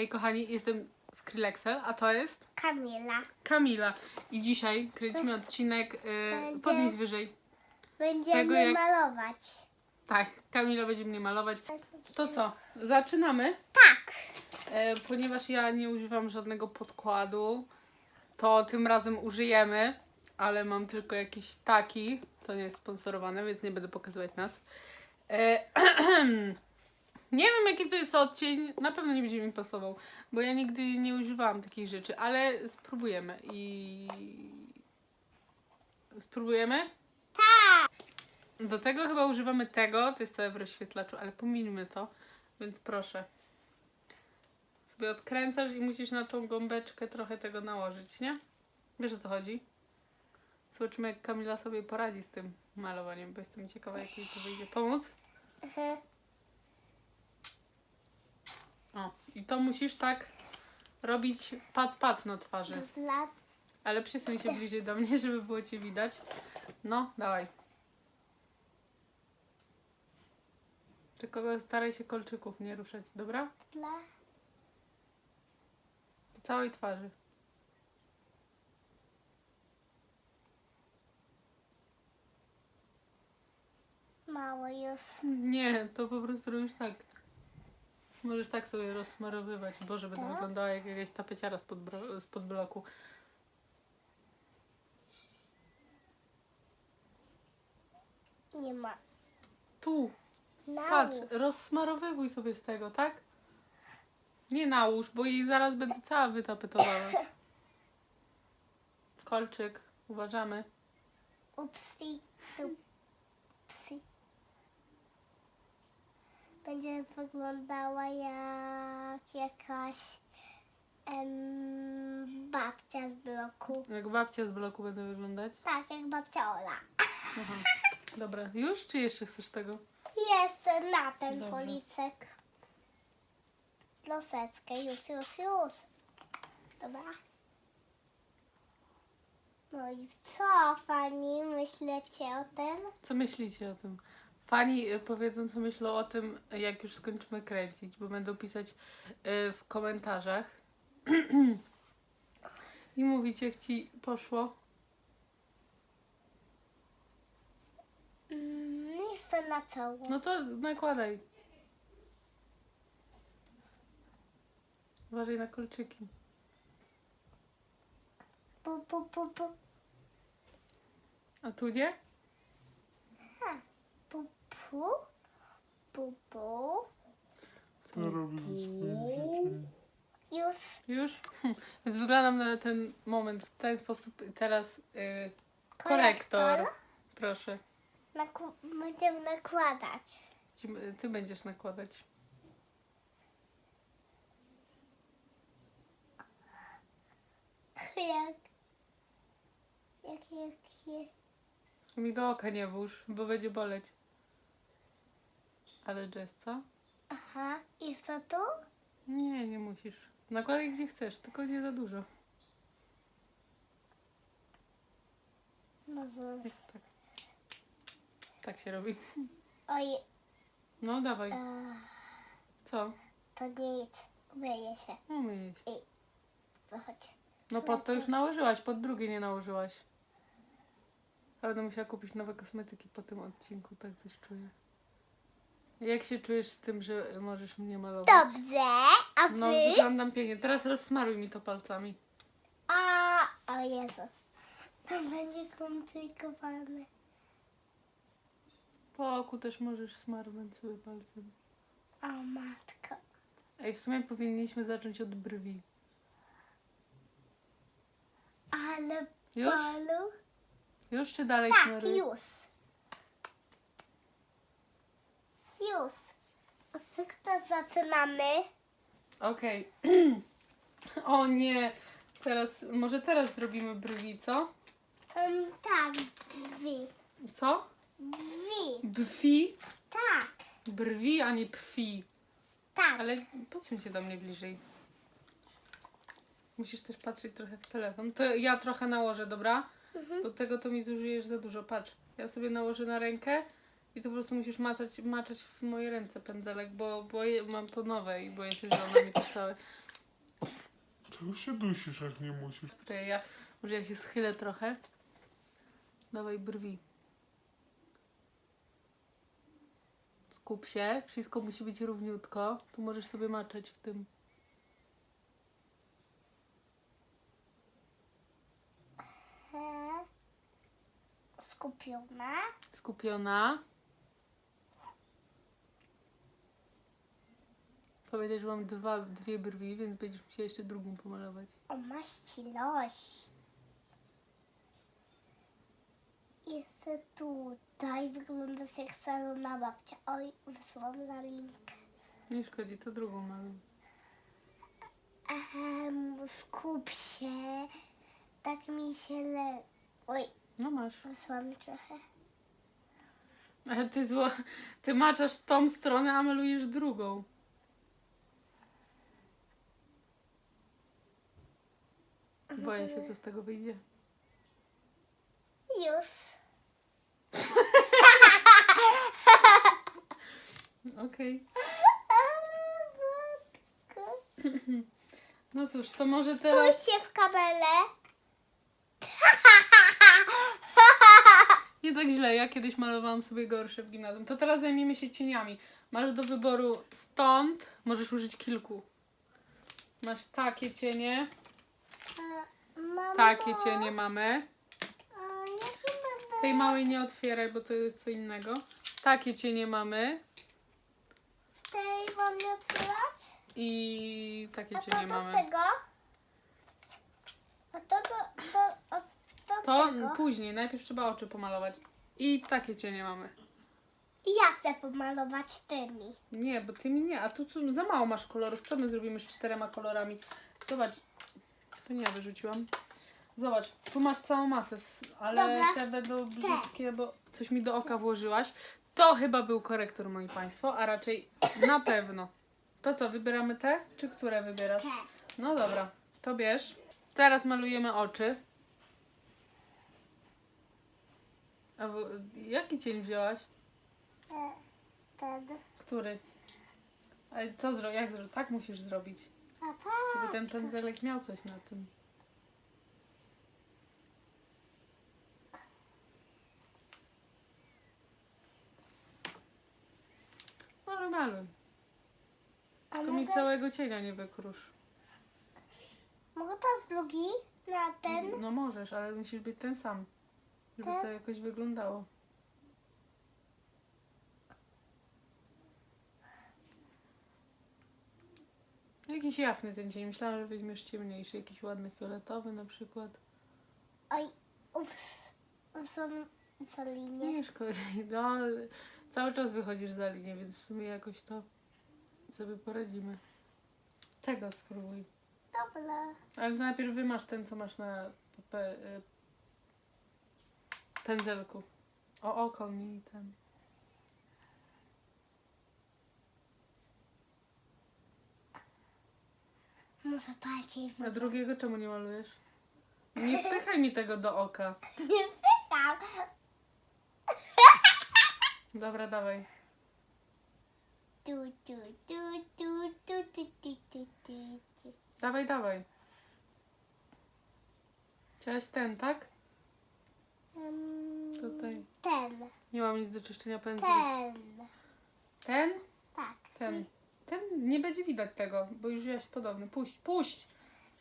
Hej kochani, jestem Skrillexel, a to jest Kamila. Kamila. I dzisiaj kręcimy odcinek, Będzie- podnieś wyżej. Będziemy tego, jak- malować. Tak, Kamila będzie mnie malować. To co, zaczynamy? Tak. E, ponieważ ja nie używam żadnego podkładu, to tym razem użyjemy, ale mam tylko jakiś taki. To nie jest sponsorowane, więc nie będę pokazywać nas. E, nie wiem, jaki to jest odcień. Na pewno nie będzie mi pasował, bo ja nigdy nie używałam takich rzeczy, ale spróbujemy i. Spróbujemy? Tak. Do tego chyba używamy tego, to jest całe w rozświetlaczu, ale pomińmy to, więc proszę. Sobie odkręcasz i musisz na tą gąbeczkę trochę tego nałożyć, nie? Wiesz o co chodzi? Zobaczymy jak Kamila sobie poradzi z tym malowaniem, bo jestem ciekawa jak jej to wyjdzie. Pomóc? Mhm. O, i to musisz tak robić pac na twarzy. Ale przesuń się bliżej do mnie, żeby było cię widać. No, dawaj. Tylko staraj się kolczyków nie ruszać, dobra? Dobra. Po całej twarzy. Mało już. Nie, to po prostu robisz tak. Możesz tak sobie rozsmarowywać. Boże, będę Tak? wyglądała jak jakaś tapeciara spod, bro- spod bloku. Nie ma. Tu, Mało. patrz, rozsmarowywuj sobie z tego, tak? Nie nałóż, bo jej zaraz będę cała wytapetowała. Kolczyk, uważamy. Upsi. Upsi. Będzie wyglądała jak jakaś em, babcia z bloku. Jak babcia z bloku będę wyglądać. Tak, jak babcia Ola. Aha. Dobra, już czy jeszcze chcesz tego? Jeszcze na ten Dobra. policek. Loseckę, już, już, już. Dobra. No i co, Fani, myślicie o tym? Co myślicie o tym? Fani y, powiedzą, co myślą o tym, jak już skończymy kręcić, bo będą pisać y, w komentarzach. I mówicie, jak ci poszło. Mm, nie chcę na całą. No to nakładaj. Uważaj na kolczyki. Pu, pu, pu, pu. A tu nie? Pu, pu. Pu. Co robisz ze swoim życiem? Już. Już? Więc wyglądam na ten moment w ten sposób. I Teraz y, korektor. Korektor. Proszę. Naku- będziemy nakładać. Ci, ty będziesz nakładać. Jak? Jak, jak, jak. Mi do oka nie włóż, bo będzie boleć. Ale Jess, co? Aha, jest to tu? Nie, nie musisz. Nakładaj gdzie chcesz, tylko nie za dużo. No, bo- Tak. Tak się robi. oj, No dawaj. e, Co? to nic. Myję się. No myj się. Wychodź. No pod to już nałożyłaś, pod drugie nie nałożyłaś. Ale będę musiała kupić nowe kosmetyki po tym odcinku, tak coś czuję. Jak się czujesz z tym, że możesz mnie malować? Dobrze, a wy? No wyglądam pięknie. Teraz rozsmaruj mi to palcami. A, o Jezu. To będzie komplikowane. Po oku też możesz smarować sobie palcem. O matko. Ej, w sumie powinniśmy zacząć od brwi. Ale Już? Już czy dalej Tak, smaruj? już. Już. Od co zaczynamy? Okej. o nie. Teraz, może teraz zrobimy brwi, co? Um, tak, drzwi. Co? Drzwi. Bwi? Tak, Brwi, a nie pwi. tak. Ale podsuń się do mnie bliżej. Musisz też patrzeć trochę w telefon. To ja trochę nałożę, dobra? Mhm. Do tego to mi zużyjesz za dużo. Patrz, ja sobie nałożę na rękę i to po prostu musisz macać, maczać w moje ręce pędzelek, bo, bo je, mam to nowe i boję się, że one mi to całe Czego się dusisz, jak nie musisz? Poczekaj, ja, może ja się schylę trochę. Dawaj brwi. Skup się, wszystko musi być równiutko. Tu możesz sobie maczać w tym. E, Skupiona. Skupiona. Pamiętaj, że mam dwa, dwie brwi, więc będziesz musiała jeszcze drugą pomalować. O, masz cilość. Jeszcze tutaj wyglądasz jak salona babcia. Oj, wysłałam na linkę. Nie szkodzi, to drugą maluj. Ehem, skup się. Tak mi się le... Oj, No masz. wysłałam trochę. Ale ty zło... Ty maczasz tą stronę, a malujesz drugą. Boję się, co z tego wyjdzie. Już. Okej. No cóż, to może teraz... Spójrz się w kabelę. Nie tak źle, ja kiedyś malowałam sobie gorsze w gimnazjum. To teraz zajmijmy się cieniami. Masz do wyboru stąd, możesz użyć kilku. Masz takie cienie, Mamo, takie cienie mamy. a jakie będę... Tej małej nie otwieraj, bo to jest co innego. Takie cienie mamy Tej mam nie otwierać? i takie A to cienie do mamy. czego? A to do, do, a do To czego? później, najpierw trzeba oczy pomalować. I takie cienie mamy. Ja chcę pomalować tymi. Nie, bo ty mi nie, a tu tu za mało masz kolorów. Co my zrobimy z czterema kolorami? Zobacz. To nie ja wyrzuciłam. Zobacz, tu masz całą masę, ale Dobra. te będą brzydkie, bo coś mi do oka włożyłaś. To chyba był korektor, moi państwo, a raczej na pewno. To co, wybieramy te, czy które wybierasz? No dobra, to bierz. Teraz malujemy oczy. A w, jaki cień wzięłaś? E, ten. Który? Ale co zro... jak zro... Tak musisz zrobić. A Żeby tak. ten pędzelek miał coś na tym. Maluj, maluj. A Tylko mi całego cienia nie wykrusz. mogę teraz drugi na ten? No możesz, ale musisz być ten sam. Żeby to jakoś wyglądało. Jakiś jasny ten cień. Myślałam, że weźmiesz ciemniejszy. Jakiś ładny fioletowy na przykład. Oj, ups. Są za linię. Nie szkodzi. No, cały czas wychodzisz za linię, więc w sumie jakoś to sobie poradzimy. Tego spróbuj. Dobra. Ale najpierw wymasz ten, co masz na pe, y, pędzelku. O oko mi ten. Muszę bardziej A drugiego czemu nie malujesz? Nie wpychaj mi tego do oka. Nie pytam. Dobra, dawaj. Tu, tu, tu, tu, tu, tu, tu, tu, tu, tu. Dawaj, dawaj. Chciałaś ten, tak? Mm, Tutaj. Ten. Nie mam nic do czyszczenia pędzli. Ten. Ten? Tak. Ten. Ten nie będzie widać tego, bo już wziąłeś podobny. Puść, puść!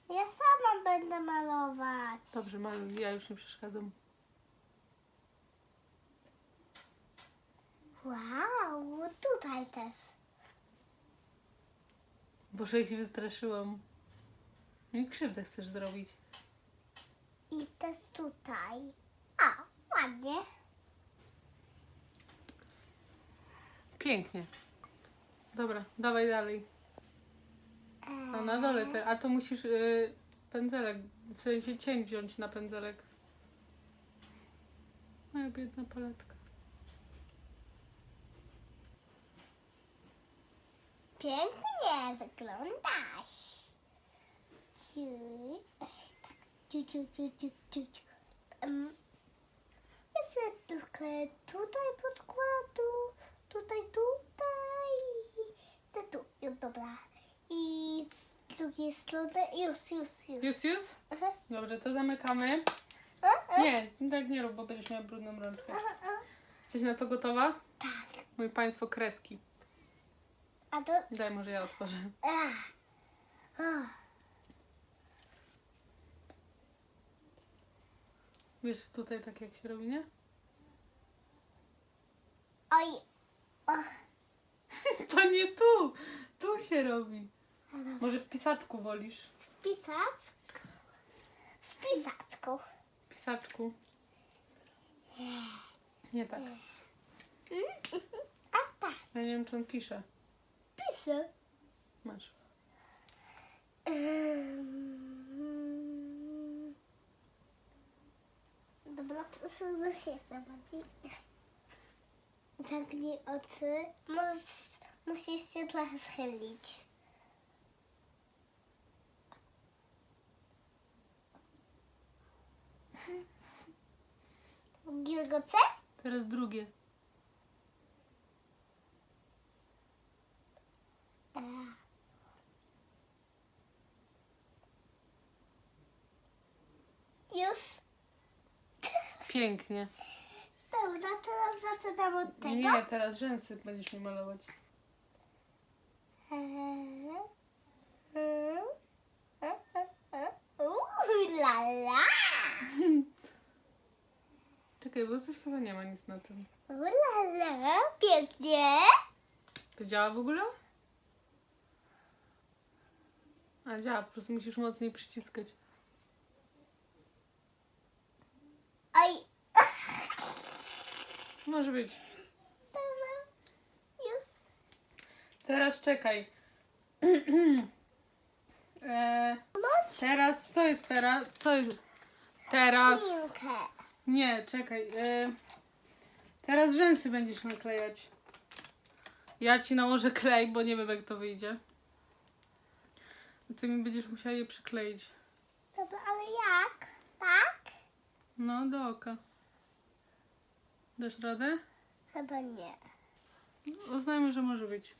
Ja sama będę malować. Dobrze, maluj, ja już nie przeszkadzam. Wow, tutaj też. Boże, jak się wystraszyłam. Mi krzywdę chcesz zrobić. I też tutaj. A, ładnie. Pięknie. Dobra, dawaj dalej. A na dole te, a to musisz y, pędzelek, w sensie cień wziąć na pędzelek. Moja biedna paletka. Pięknie wyglądasz. Ciu. Ciu, ciu, ciu, ciu, ciu, ciu. Jeszcze trochę tutaj podkładu. Tutaj, tutaj. To tu. Jo, dobra. I z drugiej strony. Już, już, już. Już, już? Aha. Dobrze, to zamykamy. Nie, tak nie rób, bo będziesz miała brudną rączkę. Jesteś na to gotowa? Tak. Mój państwo kreski. A to... Daj, może ja otworzę. Ach. Ach. Wiesz, tutaj tak jak się robi, nie? Oj. Ach. To nie tu! Tu się robi. Może w pisaczku wolisz? W pisacku. W pisacku. W pisaczku. Nie tak. A tak, Ja nie wiem, czy on pisze. piszę. Masz. Dobra, przesunę się jeszcze bardziej. Zamknij oczy. Możesz, musisz się trochę schylić. Drugiego C? Teraz drugie. E. Już? Pięknie. Dobra, teraz zaczynam od tego. Nie, teraz rzęsy będziesz mi malować. Uuu, la la. Czekaj, bo coś chyba nie ma nic na tym. Uuu, la la. Pięknie. To działa w ogóle? A działa, po prostu musisz mocniej przyciskać. Oj. Może być. Dobra. Już. Teraz czekaj. e, teraz, co jest teraz? Co jest? Teraz. Nie, czekaj. E, teraz rzęsy będziesz naklejać. Ja ci nałożę klej, bo nie wiem jak to wyjdzie. Ty mi będziesz musiała je przykleić. Dobra, ale jak? Tak? No, do oka. Dasz radę? Chyba nie. Uznajmy, że może być.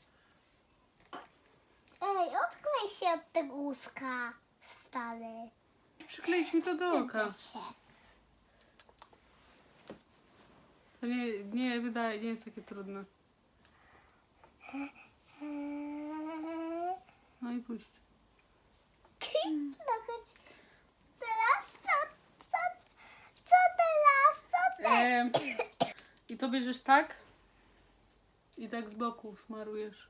Ej, odklej się od tego łuska. Stary. Przykleić mi to do oka. Wstydzę się. To nie, nie wydaje, nie jest takie trudne. No i puść. No chodź. Teraz co? Co? Co teraz? Co teraz? Em, I to bierzesz tak i tak z boku smarujesz.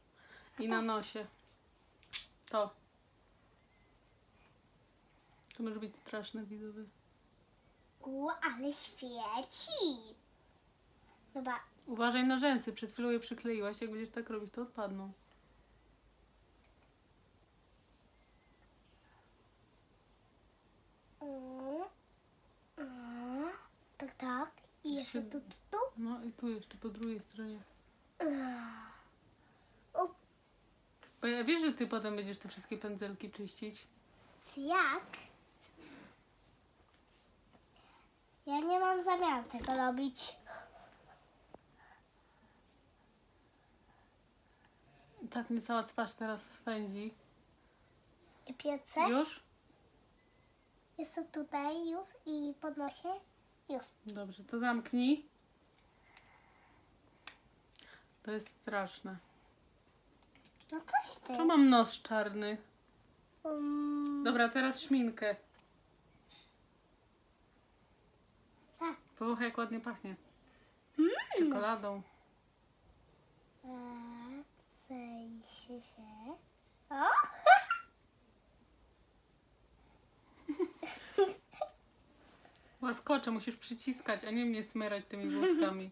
I na nosie. To. To może być straszne widzowie. U, ale świeci. Dobra, Uważaj na rzęsy, przed chwilą je przykleiłaś. Jak będziesz tak robić, to odpadną. Mm, mm, Tak, tak. I jeszcze tu, tu, tu. No i tu jeszcze po drugiej stronie. Bo ja wiesz, że ty potem będziesz te wszystkie pędzelki czyścić. jak? Ja nie mam zamiaru tego robić. Tak mnie cała twarz teraz swędzi. I piece. Już? Jest to tutaj już i podnoszę. Już. Dobrze, to zamknij. To jest straszne. No coś ty. Tu mam nos czarny. Um, Dobra, teraz szminkę. tak. Powąchaj jak ładnie pachnie. Mm. Czekoladą. Się się. O! Łaskocze, musisz przyciskać, a nie mnie smyrać tymi włoskami.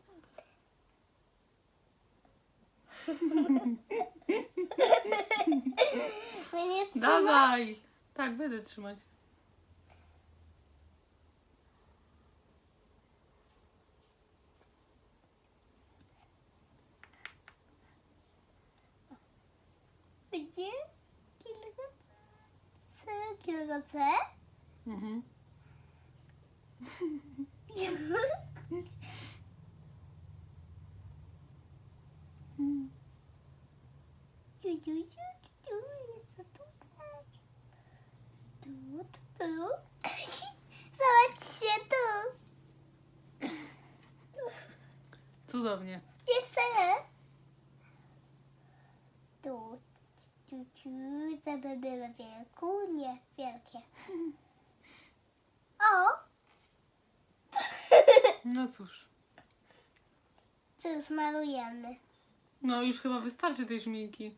Mnie Dawaj! Tak, będę trzymać. Gdzie? Kilka C? Mhm. Ciu, ciu, ciu, ciu, jest to tutaj. Tu, tu. Zobaczcie tu. Cudownie. Jeszcze. Tu, tu, tu. Żeby były wielku, nie wielkie. O! No cóż. Tu już malujemy. No już chyba wystarczy tej szminki.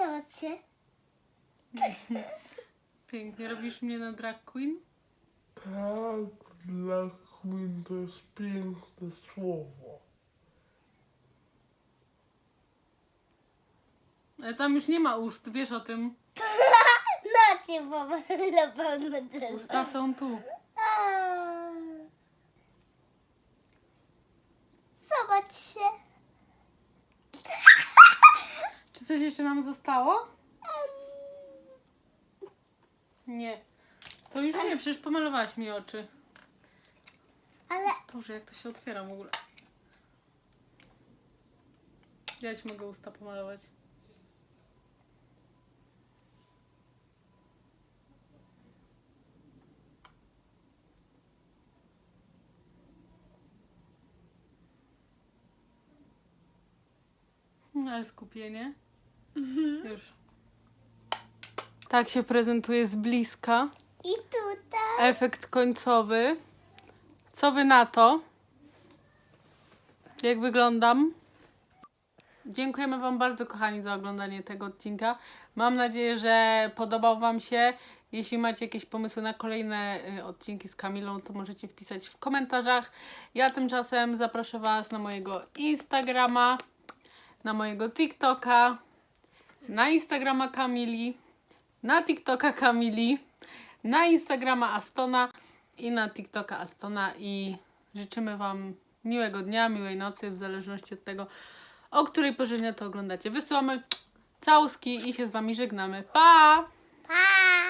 Zobaczcie. Pięknie. Robisz mnie na drag queen? Tak, dla Queen to jest piękne słowo. Ale tam już nie ma ust, wiesz o tym. Na cię, bo na pewno też. Usta są tu. A. Zobaczcie. Czy coś jeszcze nam zostało? Nie. To już nie, przecież pomalowałaś mi oczy. Ale Boże, jak to się otwiera w ogóle. Ja ci mogę usta pomalować. No, ale skupienie. Już. Tak się prezentuje z bliska. i tutaj. Efekt końcowy. Co wy na to? Jak wyglądam? Dziękujemy Wam bardzo, kochani, za oglądanie tego odcinka. Mam nadzieję, że podobał Wam się. Jeśli macie jakieś pomysły na kolejne y, odcinki z Kamilą, to możecie wpisać w komentarzach. Ja tymczasem zaproszę Was na mojego Instagrama, na mojego TikToka, na Instagrama Kamili, na TikToka Kamili, na Instagrama Astona i na TikToka Astona i życzymy Wam miłego dnia, miłej nocy, w zależności od tego, o której porze to oglądacie. Wysyłamy całuski i się z Wami żegnamy. Pa! Pa!